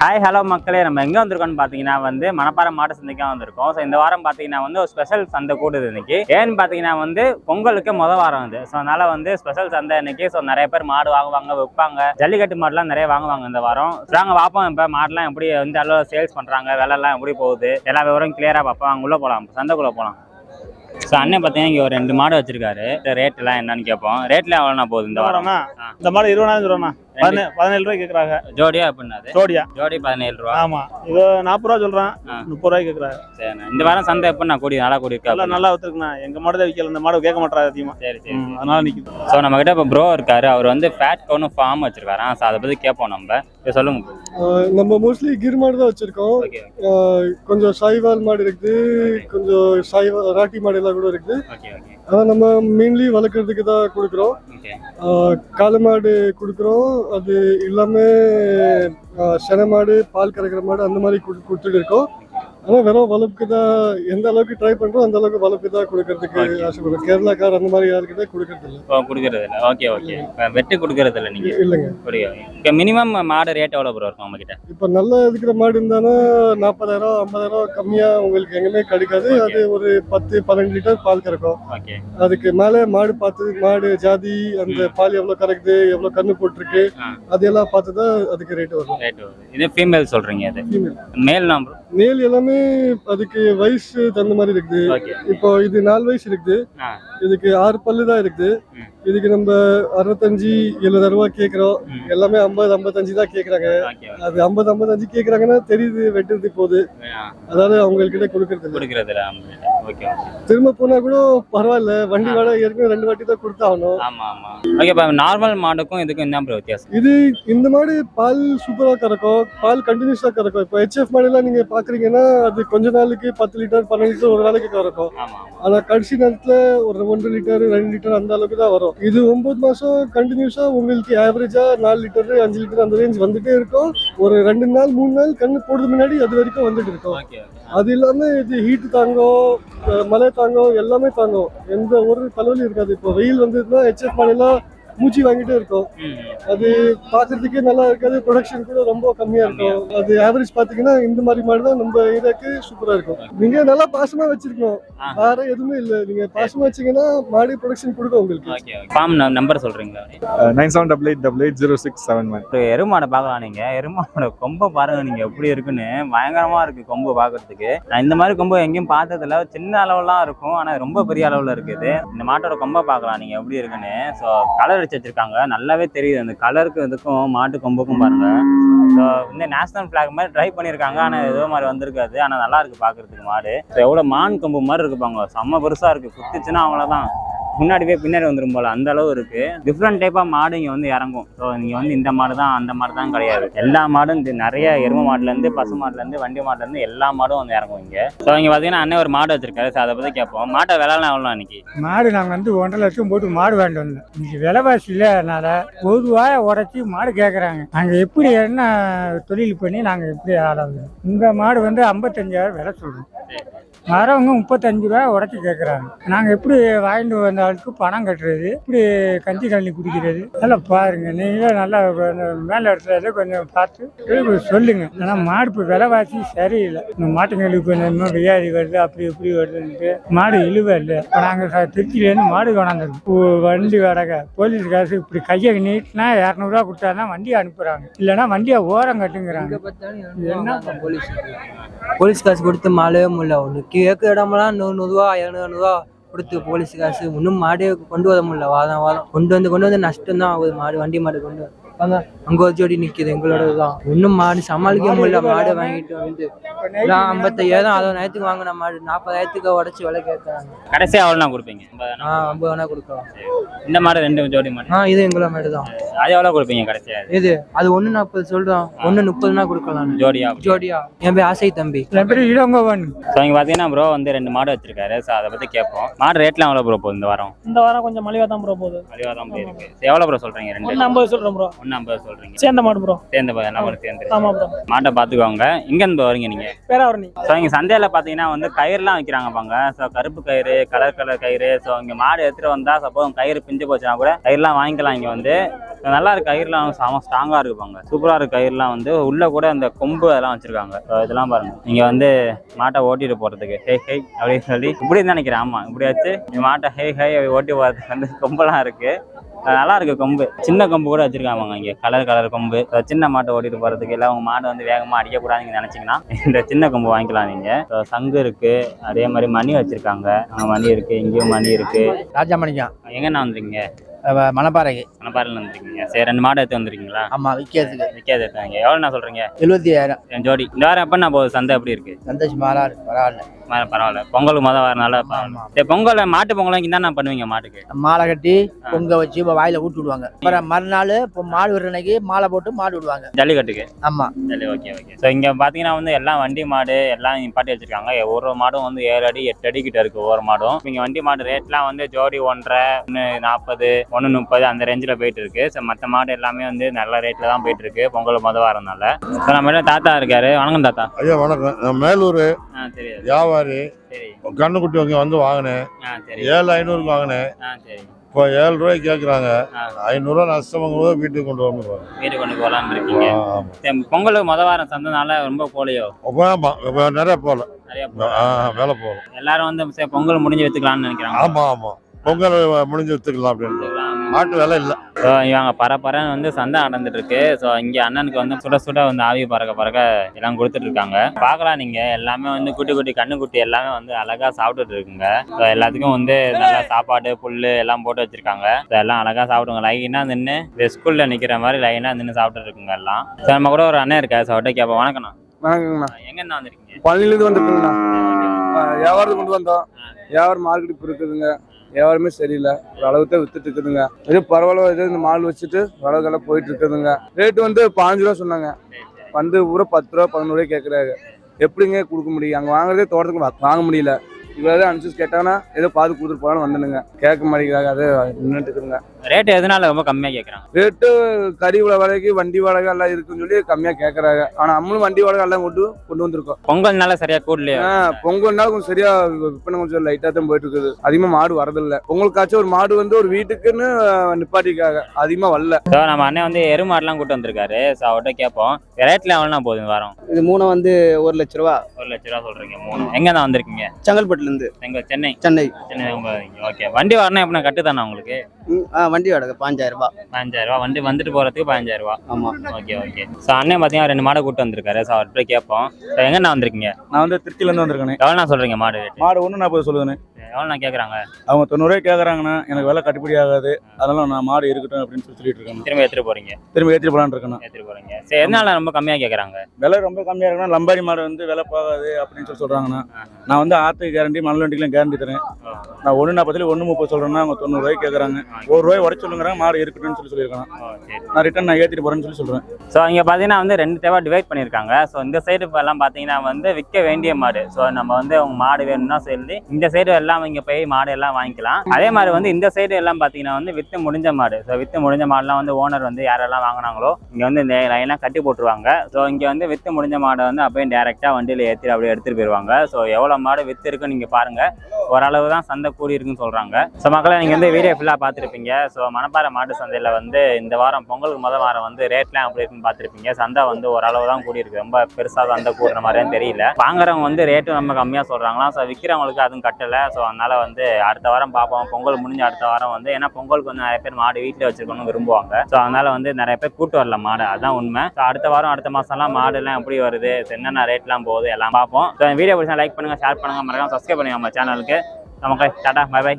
Hi hello மக்களே. நம்ம எங்கே வந்திருக்கோம்னு பார்த்தீங்கன்னா வந்து மணப்பாறை மாட்டு சந்தைக்காக வந்திருக்கோம். ஸோ இந்த வாரம் பார்த்தீங்கன்னா வந்து ஒரு ஸ்பெஷல் சந்தை கூடுது இன்னைக்கு. ஏன்னு பார்த்தீங்கன்னா வந்து பொங்கலுக்கு முத வாரம் இது. ஸோ அதனால வந்து ஸ்பெஷல் சந்தை இன்னைக்கு. ஸோ நிறைய பேர் மாடு வாங்குவாங்க விற்பாங்க. ஜல்லிக்கட்டு மாடுலாம் நிறைய வாங்குவாங்க இந்த வாரம். ஸோ நாங்கள் பார்ப்போம் இப்போ மாடுலாம் எப்படி வந்து அளவு சேல்ஸ் பண்ணுறாங்க விலைலாம் எப்படி போகுது எல்லா விவரம் கிளியராக பார்ப்போம் அங்கே உள்ளே போகலாம் சந்தைக்குள்ளே போகலாம் ஸோ அண்ணன் பார்த்தீங்கன்னா இங்கே ஒரு ரெண்டு மாடு வச்சிருக்காரு. ரேட்லாம் என்னன்னு கேட்போம் ரேட்ல எவ்வளோண்ணா போகுது இந்த வாரம்? இந்த மாடு இருபதாயிரம் ரூபாண்ணா. பதினேழு ரூபாய் கேக்குறாங்க. ஜோடியா அப்படின்னா ஜோடியா. ஜோடி பதினேழு ரூபா. ஆமா. இது நாற்பது ரூபா சொல்றான். முப்பது ரூபாய் கேக்குறாங்க இந்த வாரம் சந்தை எப்படிண்ணா? கூடி நல்லா கூடி இருக்கா நல்லா நல்லா வித்துருக்குண்ணா. எங்க மாடு தான் விக்கல. இந்த மாடு கேட்க மாட்டாரு அதிகமா. சரி அதனால நிக்குது. ஸோ நம்ம கிட்ட இப்போ ப்ரோ இருக்காரு. அவர் வந்து ஃபேட் கவுனு ஃபார்ம் வச்சிருக்காரு? ஸோ அதை பத்தி கேட்போம் நம்ம. இதை சொல்லுங்க நம்ம மோஸ்ட்லி கிர் மாடு தான் வச்சிருக்கோம். கொஞ்சம் சாய்வால் மாடு இருக்குது. கொஞ்சம் சாய்வா ராட்டி மாடு எல்லாம் கூட இருக்குது. ஆனால் நம்ம மெயின்லி வளர்க்குறதுக்கு தான் கொடுக்குறோம். காளை மாடு கொடுக்குறோம். அது எல்லாமே சென மாடு பால் கறக்கிற மாடு அந்த மாதிரி கொடுத்துட்டு இருக்கோம். ஆனால் வெறும் வளர்ப்புக்கு தான் எந்த அளவுக்கு ட்ரை பண்ணுறோம் அந்த அளவுக்கு வளர்ப்பு தான் கொடுக்கறதுக்கு. ஆசைப்படுறோம் கேரளாக்கார் அந்த மாதிரி கொடுக்கறது இல்லை இப்போ கொடுக்கறது இல்லை ஓகே ஓகே வெட்டு கொடுக்கறது இல்லை நீங்க இல்லைங்க இப்போ மினிமம் மாடு ரேட் எவ்வளோ ப்ரோ இருக்கும் நம்ம கிட்ட இப்போ நல்லா இருக்கிற மாடு இருந்தானா நாற்பதாயிரம் ஐம்பதாயிரம் கம்மியாக உங்களுக்கு எங்கேயுமே கிடைக்காது. அது ஒரு பத்து பன்னெண்டு லிட்டர் பால் கறக்கும். ஓகே அதுக்கு மேலே மாடு பார்த்து மாடு ஜாதி அந்த பால் எவ்வளோ கறக்குது எவ்வளோ கண்ணு போட்டிருக்கு ஆ. அதெல்லாம் பார்த்து தான் அதுக்கு ரேட் வரும். ரேட் இது ஃபீமேல் சொல்றீங்க அது? Female. மேல் மேல் எல்லாமே அதுக்கு வயசு தகுந்த மாதிரி இருக்குது. இப்போ இது நாலு வயசு இருக்குது. இதுக்கு ஆறு பல்லு தான் இருக்குது. இதுக்கு நம்ம அறுபத்தஞ்சு எழுபதாயிரம் ரூபாய் கேட்குறோம். எல்லாமே ஐம்பது ஐம்பத்தஞ்சு தான் கேட்குறாங்க. அது ஐம்பது ஐம்பத்தஞ்சு கேட்குறாங்கன்னா தெரியுது வெட்டுறது போகுது. அதாவது அவங்கக்கிட்ட கொடுக்கறது. கொடுக்கறது திரும்ப போனா கூட பரவாயில்ல வண்டி வாடகை ஏற்கனவே ரெண்டு வாட்டி தான் கொடுத்தாகணும். ஆமா ஆமா. ஓகே இப்போ நார்மல் மாடுக்கும் இதுக்கும் என்ன வித்தியாசம்? இது இந்த மாடு பால் சூப்பரா கறக்கும். பால் கண்டினியூஸா கறக்கும். இப்போ ஹெச்எஃப் மாடுலாம் நீங்க பாக்குறீங்கன்னா அது கொஞ்ச நாளுக்கு பத்து லிட்டர் பன்னெண்டு லிட்டர் ஒரு நாளைக்கு கறக்கும். ஆமா ஆமா. ஆனா கடைசி நேரத்துல ஒரு ஒன்றரை லிட்டர் ரெண்டு லிட்டர் அந்த அளவுக்கு தான் வரும். இது ஒன்பது மாசம் கண்டினியூஸா உங்களுக்கு ஆவரேஜா நாலு லிட்டர் அஞ்சு லிட்டர் அந்த ரேஞ்ச் வந்துட்டே இருக்கும். ஒரு ரெண்டு நாள் மூணு நாள் கண்ணு போடுறது முன்னாடி அது வரைக்கும் வந்துட்டு இருக்கும். அது இல்லாம இது ஹீட் தாங்கும் மழை தாங்கும் எல்லாமே தாங்கும். எந்த ஒரு தலைவலியும் இருக்காது. இப்போ வெயில் வந்ததுன்னா ஹெச்எஃப் மாடெல்லாம் மூச்சு வாங்கிட்டே இருக்கும். அது பார்க்கறதுக்கே நல்லா இருக்காது ப்ரொடக்ஷன் கூட ரொம்ப கம்மியா இருக்கும். அது ஆவரேஜ் பாத்தீங்கன்னா இந்த மாதிரி மாடு தான் நம்ம ஏரியாக்கு சூப்பரா இருக்கும். நீங்க நல்லா பாசமா வச்சிருக்கணும். ஆ. வேற எதுவுமே இல்ல. நீங்க பாசமா வச்சீங்கன்னா மாடு ப்ரொடக்ஷன் கொடுக்கும் உங்களுக்கு. ஓகே ஓகே ஃபார்ம் நம்பர் சொல்றீங்களா? Nine seven double eight double eight zero six seven one எருமாடை பார்க்கலாம் நீங்க. எருமாடோட கொம்பை பாருங்க நீங்க எப்படி இருக்குன்னு. பயங்கரமா இருக்கு கொம்பு பார்க்கிறதுக்கு. நான் இந்த மாதிரி கொம்பு எங்கேயும் பார்த்ததில்ல. சின்ன அளவுலாம் இருக்கும். ஆனா ரொம்ப பெரிய அளவுல இருக்குது. இந்த மாட்டோட கொம்பை பார்க்கலாம். நீங்க எப்படி இருக்குன்னு. ஸோ கலர் அடிச்சு வச்சிருக்காங்க. நல்லாவே தெரியுது. அந்த கலருக்கு இதுக்கும் மாட்டு கொம்புக்கும் பாருங்க. ஸோ இந்த நேஷனல் ஃபிளாக் மாதிரி ட்ரை பண்ணியிருக்காங்க ஆனா ஏதோ மாதிரி வந்திருக்காது. ஆனா நல்லா இருக்கு பாக்குறதுக்கு மாடு. எவ்வளோ மான் கொம்பு மாதிரி இருக்கு பாங்க செம்ம பெருசா இருக்கு. குத்துச்சுன்னா அவ்வளோதான் முன்னாடி போய் பின்னாடி வந்துரும் போல. அந்த அளவு இருக்கு. டிஃப்ரெண்ட் டைப் ஆஃப் மாடு இங்க வந்து இறங்கும். ஸோ நீங்க வந்து இந்த மாடு தான் அந்த மாடு தான் கிடையாது. எல்லா மாடும் இந்த நிறைய எரும மாடுல இருந்து பசு மாடுல இருந்து வண்டி மாடுல இருந்து எல்லா மாடும் வந்து இறங்கும் இங்க. ஸோ இங்க பாத்தீங்கன்னா அண்ணன் ஒரு மாடு வச்சிருக்காரு. ஸோ அதை பத்தி கேட்போம் மாட்டை விலைலாம் எவ்வளோ அன்னைக்கு? மாடு நாங்கள் வந்து ஒன்றரை லட்சம் போட்டு மாடு வாங்கிட்டு வந்தோம். இன்னைக்கு விலைவாசி இல்லாதனால பொதுவாக உரைச்சி மாடு கேட்குறாங்க நாங்கள் எப்படி என்ன தொழில் பண்ணி நாங்கள் எப்படி ஆளாகுது இந்த மாடு வந்து ஐம்பத்தஞ்சாயிரம் விலை சொல்கிறோம் வரவங்க முப்பத்தஞ்சு ரூபா உடச்சி கேட்குறாங்க நாங்கள் எப்படி வாங்கிட்டு வந்த ஆளுக்கு பணம் கட்டுறது? இப்படி கஞ்சி கழனி குடிக்கிறது? நல்லா பாருங்க. நீங்களே நல்லா மேலே இடத்துல கொஞ்சம் பார்த்து சொல்லுங்க. ஆனால் மாடு இப்போ விலைவாசி சரியில்லை. இந்த மாட்டுங்களுக்கு கொஞ்சம் இன்னும் வியாதி வருது அப்படி இப்படி வருதுன்ட்டு. மாடு இழுவை இல்லை. இப்போ நாங்கள் திருச்சியிலேருந்து மாடு கொண்டாந்துருக்கோம் வண்டி வாடகை. போலீஸ் காசு இப்படி கையை நீட்டினா இரநூறுவா கொடுத்தா தான் வண்டியை அனுப்புகிறாங்க இல்லைன்னா வண்டியை ஓரம் கட்டுங்கிறாங்க. என்ன போலீஸ். போலீஸ் காசு கொடுத்து மாளவே முடியல. ஒன்று கேட்க இடமெல்லாம் நூறு நூறுரூவா இரநூறுவா கொடுத்து போலீஸ் காசு. இன்னும் மாடே கொண்டு வர முடியல. வாதம் வாதம். கொண்டு வந்து கொண்டு வந்து நஷ்டம் தான் ஆகுது. மாடு வண்டி மாடு கொண்டு வந்து அங்க அங்க ஒரு ஜோடி நிக்குது. எங்களோட தான் இன்னும் மாடு சமாளிக்க முடியல மாடு வாங்கிட்டு வந்து எல்லாம் ஐம்பத்தையாயிரம் அறுபது நேரத்துக்கு வாங்கின மாடு. நாற்பதாயிரத்துக்கு உடச்சி விலை கேட்கறாங்க கடைசியா எவ்வளோ கொடுப்பீங்க. ஆ ஐம்பது வேணா கொடுக்கலாம் இந்த மாடு ரெண்டு ஜோடி மாடு. ஆ இது எங்களோட மாடு தான். அது எவ்வளோ கொடுப்பீங்க கடைசியா? இது அது ஒன்று நாற்பது சொல்றோம் ஒன்று முப்பதுனா கொடுக்கலாம். ஜோடியா? ஜோடியா. என் பேர் ஆசை தம்பி. என் பேர் இளங்கோவன். ஸோ இங்க பாத்தீங்கன்னா ப்ரோ வந்து ரெண்டு மாடு வச்சிருக்காரு. ஸோ அதை பத்தி கேட்போம். மாடு ரேட்லாம் எவ்வளோ ப்ரோ போகுது இந்த வாரம்? இந்த வாரம் கொஞ்சம் மலிவா தான் ப்ரோ போகுது. மலிவா தான் போயிருக்கு எவ்வளோ ப்ரோ சொல்றீங்க? ரெண்டு. ஐம்பது சொல்றோம் ப்ரோ நம்பர் சொல்றீங்க. சேர்ந்த மாடு ப்ரோ சேர்ந்த ப- நம்பர் சேர்ந்து ஆமா ப்ரோ மாட்டை பாத்துக்கோங்க. இங்க இருந்து வரீங்க நீங்க? பேராவரணி. ஸோ இங்க சந்தையில பாத்தீங்கன்னா வந்து கயிறுலாம் வைக்கிறாங்க பாங்க. ஸோ கருப்பு கயிறு கலர் கலர் கயிறு. ஸோ இங்க மாடு எடுத்துட்டு வந்தா சப்போஸ் கயிறு பிஞ்சு போச்சுன்னா கூட கயிறுலாம் வாங்கிக்கலாம் இங்க வந்து. நல்லா இருக்கு கயிறுலாம் செம ஸ்ட்ராங்கா இருக்குப்பாங்க சூப்பரா இருக்கு கயிறுலாம் வந்து உள்ள கூட இந்த கொம்பு அதெல்லாம் வச்சிருக்காங்க. இதெல்லாம் பாருங்க. நீங்க வந்து மாட்டை ஓட்டிட்டு போறதுக்கு. ஹே ஹே அப்படின்னு சொல்லி. இப்படி நினைக்கிறேன். ஆமா இப்படி வச்சு மாட்டை ஹே ஹே ஓட்டி போறதுக்கு வந்து கொம்பெல்லாம் இருக்கு. அஹ் நல்லா இருக்கு கொம்பு. சின்ன கொம்பு கூட வச்சிருக்காங்க இங்க. கலர் கலர் கொம்பு. சின்ன மாட்டை ஓட்டிட்டு போறதுக்கு இல்லை உங்க மாடு வந்து வேகமா அடிக்கக்கூடாதுன்னு நினைச்சீங்கன்னா இந்த சின்ன கொம்பு வாங்கிக்கலாம் நீங்க. சங்கு இருக்கு. அதே மாதிரி மணி வச்சிருக்காங்க. மணி இருக்கு. இங்கேயும் மணி இருக்கு. ராஜாமணிக்கம் எங்கண்ணா வந்துருக்கீங்க? மணப்பாறைக்கு. மணப்பாறையில் வந்துருக்கீங்க. சரி ரெண்டு மாடு எடுத்து வந்துருக்கீங்களா? ஆமா விற்கிறதுக்கு விற்காது எடுத்தாங்க எவ்வளோண்ணா சொல்றீங்க? எழுபத்தி ஐயாயிரம் என் ஜோடி. இந்த வாரம் எப்போ நான் போகுது? சந்தை எப்படி இருக்கு? சந்தோஷ் மாறாரு பரவாயில்ல பரவா- பரவாயில்ல. பொங்கலுக்கு மொதல் வரனால. சரி பொங்கல் மாட்டு பொங்கல் இங்கே தான் பண்ணுவீங்க மாட்டுக்கு? மாலை கட்டி பொங்க வச்சு இப்போ வாயில ஊட்டி விடுவாங்க. அப்புறம் மறுநாள் இப்போ மாடு விடுற அன்னைக்கு மாலை போட்டு மாடு விடுவாங்க. ஜல்லிக்கட்டுக்கு? ஆமா. சரி ஓகே ஓகே. ஸோ இங்கே பார்த்தீங்கன்னா வந்து எல்லாம் வண்டி மாடு எல்லாம் நிப்பாட்டி வச்சிருக்காங்க. ஒரு மாடும் வந்து ஏழு அடி எட்டு அடி கிட்ட இருக்கு ஒவ்வொரு மாடும். இங்கே வண்டி மாடு ரேட்லாம் வந்து ஜோடி ஒன்றரை ஒன்று நாற்பது ஒன்று முப்பது அந்த ரேஞ்சில் போயிட்டு இருக்கு ஸோ மற்ற மாடு எல்லாமே வந்து நல்ல ரேட்டில் தான் போயிட்டு இருக்கு பொங்கல் மொதல் வரனால ஸோ நம்ம தாத்தா இருக்காரு? வணக்கம் தாத்தா. ஐயா வணக்கம். நான் மேலூர் வியாபாரி. கண்ணுக்குட்டி இங்கே வந்து வாங்கினேன். ஏழு ஐநூறுக்கு வாங்கினேன். இப்போ ஏழு ரூபாய்க்கு கேட்குறாங்க ஐநூறுரூவா நஷ்டமாகும் போது வீட்டுக்கு கொண்டு வரணும் வீடு கொண்டு போகலான்னு இருக்கீங்க. பொங்கலுக்கு மொதல் வாரம் சந்தைனால ரொம்ப போலையோ ஆமாம் இப்போ நிறைய போகல. நிறைய வேலை போகல. எல்லாரும் வந்து பொங்கல் முடிஞ்சு வித்துக்கலாம்னு நினைக்கிறாங்க. ஆமாம் ஆமாம் பொங்கல் முடிஞ்சு விற்றுக்கலாம் அப்படின்ட்டு. மாட்டு விலை இல்லை. ஸோ இவங்க பரபரன்னு வந்து சந்தை நடந்துட்டு இருக்கு ஸோ இங்கே அண்ணனுக்கு வந்து சுட சுட வந்து ஆவி பறக்க பறக்க எல்லாம் கொடுத்துட்டு இருக்காங்க பார்க்கலாம் நீங்க. எல்லாமே வந்து குட்டி குட்டி கண்ணுக்குட்டி எல்லாமே வந்து அழகா சாப்பிட்டுட்டு இருக்குங்க. ஸோ எல்லாத்துக்கும் வந்து நல்லா சாப்பாடு புல்லு எல்லாம் போட்டு வச்சிருக்காங்க. ஸோ எல்லாம் அழகா சாப்பிடுங்க. லைனாக நின்று இந்த ஸ்கூல்ல நிக்கிற மாதிரி லைனாக நின்று சாப்பிட்டுட்டு இருக்குங்க எல்லாம். ஸோ நம்ம கூட ஒரு அண்ணன் இருக்காரு. ஸோ அவர்கிட்ட கேட்போம். வணக்கண்ணா வணக்கங்கண்ணா. எங்கண்ணா வந்திருக்கீங்க? பழனிலேருந்து வந்துருக்குங்கண்ணா. வியாபாரத்துக்கு கொண்டு வந்தோம். வியாபாரம் மார்க்கெட் இப்போ இருக்குதுங்க வியாபாரமே சரியில்லை. ஒரு அளவுக்கு தான் வித்துட்டு இருக்குதுங்க. இது பரவாயில்ல இது இந்த மால் வச்சுட்டு அளவுக்கெல்லாம் போயிட்டு இருக்குதுங்க. ரேட்டு வந்து பாஞ்சு ரூபா சொன்னாங்க. வந்து பூரா பத்து ரூபா பதினோரு ரூபாய் கேட்குறாங்க எப்படிங்க கொடுக்க முடியும்? அங்கே வாங்குறதே தோட்டத்துக்கு வாங்க முடியல. இவ்வளோ அனுசரிச்சு கேட்டாங்கன்னா ஏதோ பார்த்து கொடுத்துட்டு போகலான்னு வந்துனுங்க கேட்க மாட்டேங்கிறாங்க அது நின்றுட்டு இருக்குதுங்க ரேட் எதனால ரொம்ப கம்மியாக கேட்குறாங்க ரேட்டு கறி வாடகைக்கு வண்டி வாடகை எல்லாம் இருக்குன்னு சொல்லி கம்மியாக கேட்குறாங்க ஆனால் நம்மளும் வண்டி வாடகை எல்லாம் கொண்டு கொண்டு வந்திருக்கோம். பொங்கல்னால சரியா கூடலையோ? ஆ, பொங்கல் நாள் கொஞ்சம் சரியா விற்பனை கொஞ்சம் லைட்டா தான் போயிட்டு இருக்குது அதிகமா மாடு வரதில்ல. பொங்கலுக்காச்சும் ஒரு மாடு வந்து ஒரு வீட்டுக்குன்னு நிப்பாட்டிக்காக அதிகமா வரல. ஸோ நம்ம அண்ணன் வந்து எருமாடுலாம் கூட்டு வந்திருக்காரு. ஸோ அவர்கிட்ட கேட்போம். ரேட்ல எவ்வளோனா போகுது இந்த வாரம். இது மூணு வந்து ஒரு லட்ச ரூபா. ஒரு லட்ச ரூபா சொல்றீங்க மூணு. எங்க தான் வந்திருக்கீங்க? செங்கல்பட்டுல இருந்து. எங்க சென்னை? சென்னை. சென்னை ஓகே வண்டி வரணும் எப்படின்னா கட்டு தானே உங்களுக்கு? ம், ஆ, வண்டி வாடகை பாஞ்சாயிரம் ரூபாய் பதினஞ்சாயிரம் ரூபா. வண்டி வந்துட்டு போறதுக்கு பதினஞ்சாயிரம் ரூபா. ஆமா. ஓகே ஓகே ஸோ அண்ணன் பார்த்தீங்கன்னா ரெண்டு மாடை கூட்டு வந்திருக்காரு. ஸோ அவர்கிட்ட கேட்போம். ஸோ எங்கண்ணா வந்திருக்கீங்க? நான் வந்து திருச்சியிலேருந்து வந்திருக்கேனே. எவ்வளோண்ணா சொல்றீங்க மாடு ரேட்டு மாடு ஒன்று நாற்பது சொல்லுதுண்ணே எவ்வளோண்ணா கேட்குறாங்க அவங்க தொண்ணூறுரூவாய்க்கு கேட்குறாங்கண்ணா எனக்கு விலை கட்டுப்படி ஆகாது. அதனால நான் மாடு இருக்கட்டும் அப்படின்னு சொல்லி சொல்லிட்டு இருக்கேன். திரும்ப எடுத்துட்டு போறீங்க? திரும்ப ஏற்றிட்டு போலான்னு இருக்கேண்ணா எடுத்துட்டு போறீங்க. சரி எதனால ரொம்ப கம்மியா கேட்குறாங்க விலை ரொம்ப கம்மியாக இருக்குன்னா லம்பாரி மாடு வந்து விலை போகாது அப்படின்னு சொல்லி சொல்கிறாங்கண்ணா நான் வந்து ஆற்றுக்கு கேரண்டி மணல் வண்டிக்கெலாம் கேரண்டி தரேன். நான் ஒன்று நாற்பதுல ஒன்று முப்பது சொல்கிறேன்னா அவங்க தொண்ணூறுரூவாய்க்கு கேட்குறாங்க ஒரு ரூபாய் உடச்சு சொல்லுங்கிறாங்க மாடு இருக்கட்டும்னு சொல்லி சொல்லியிருக்காங்க. நான் ரிட்டன் நான் ஏற்றிட்டு போகிறேன்னு சொல்லி சொல்கிறேன் ஸோ இங்கே பார்த்தீங்கன்னா வந்து ரெண்டு தேவை டிவைட் பண்ணியிருக்காங்க. ஸோ இந்த சைடு இப்போ எல்லாம் பார்த்தீங்கன்னா வந்து விற்க வேண்டிய மாடு. ஸோ நம்ம வந்து உங்க மாடு வேணும்னா சொல்லி இந்த சைடு எல்லாம் இங்கே போய் மாடு எல்லாம் வாங்கிக்கலாம். அதே மாதிரி வந்து இந்த சைடு எல்லாம் பார்த்தீங்கன்னா வந்து விற்று முடிஞ்ச மாடு. ஸோ விற்று முடிஞ்ச மாடுலாம் வந்து ஓனர் வந்து யாரெல்லாம் வாங்கினாங்களோ இங்கே வந்து இந்த லைனாக கட்டி போட்டுருவாங்க. ஸோ இங்கே வந்து விற்று முடிஞ்ச மாடை வந்து அப்படியே டேரெக்டாக வண்டியில் ஏற்றி அப்படியே எடுத்துகிட்டு போயிடுவாங்க ஸோ எவ்வளோ மாடு விற்று இருக்குன்னு நீங்கள் பாருங்கள் ஓரளவு தான் சந்தை கூடி இருக்குன்னு சொல்கிறாங்க ஸோ மக்களை நீங்கள் வந்து வீடியோ ஃபுல்லாக பார்த்துருப்பீங்க. ஸோ மணப்பாறை மாட்டு சந்தையில் வந்து இந்த வாரம் பொங்கலுக்கு முதல் வாரம் வந்து ரேட்லாம் அப்படி இருக்குன்னு பார்த்துருப்பீங்க. சந்தை வந்து ஓரளவு தான் கூடி இருக்கு. ரொம்ப பெருசாக சந்தை கூடுற மாதிரியும் தெரியல. வாங்குறவங்க வந்து ரேட்டு ரொம்ப கம்மியாக சொல்கிறாங்களா ஸோ விற்கிறவங்களுக்கு அதுவும் கட்டலை. ஸோ அதனால் வந்து அடுத்த வாரம் பார்ப்போம் பொங்கல் முடிஞ்ச அடுத்த வாரம் வந்து ஏன்னா பொங்கலுக்கு வந்து நிறைய பேர் மாடு வீட்டில் வச்சிருக்கணும்னு விரும்புவாங்க. ஸோ அதனால் வந்து நிறைய பேர் கூட்டு வரல மாடு. அதான் உண்மை. ஸோ அடுத்த வாரம் அடுத்த மாதம்லாம் மாடுலாம் எப்படி வருது? என்னென்ன ரேட்லாம் போகுது? எல்லாம் பார்ப்போம் ஸோ வீடியோ பிடிச்சா லைக் பண்ணுங்கள் ஷேர் பண்ணுங்க. மறக்காம சப்ஸ்கிரைப் பண்ணுங்க நம்ம சேனலுக்கு நமக்கு டாடா பை பை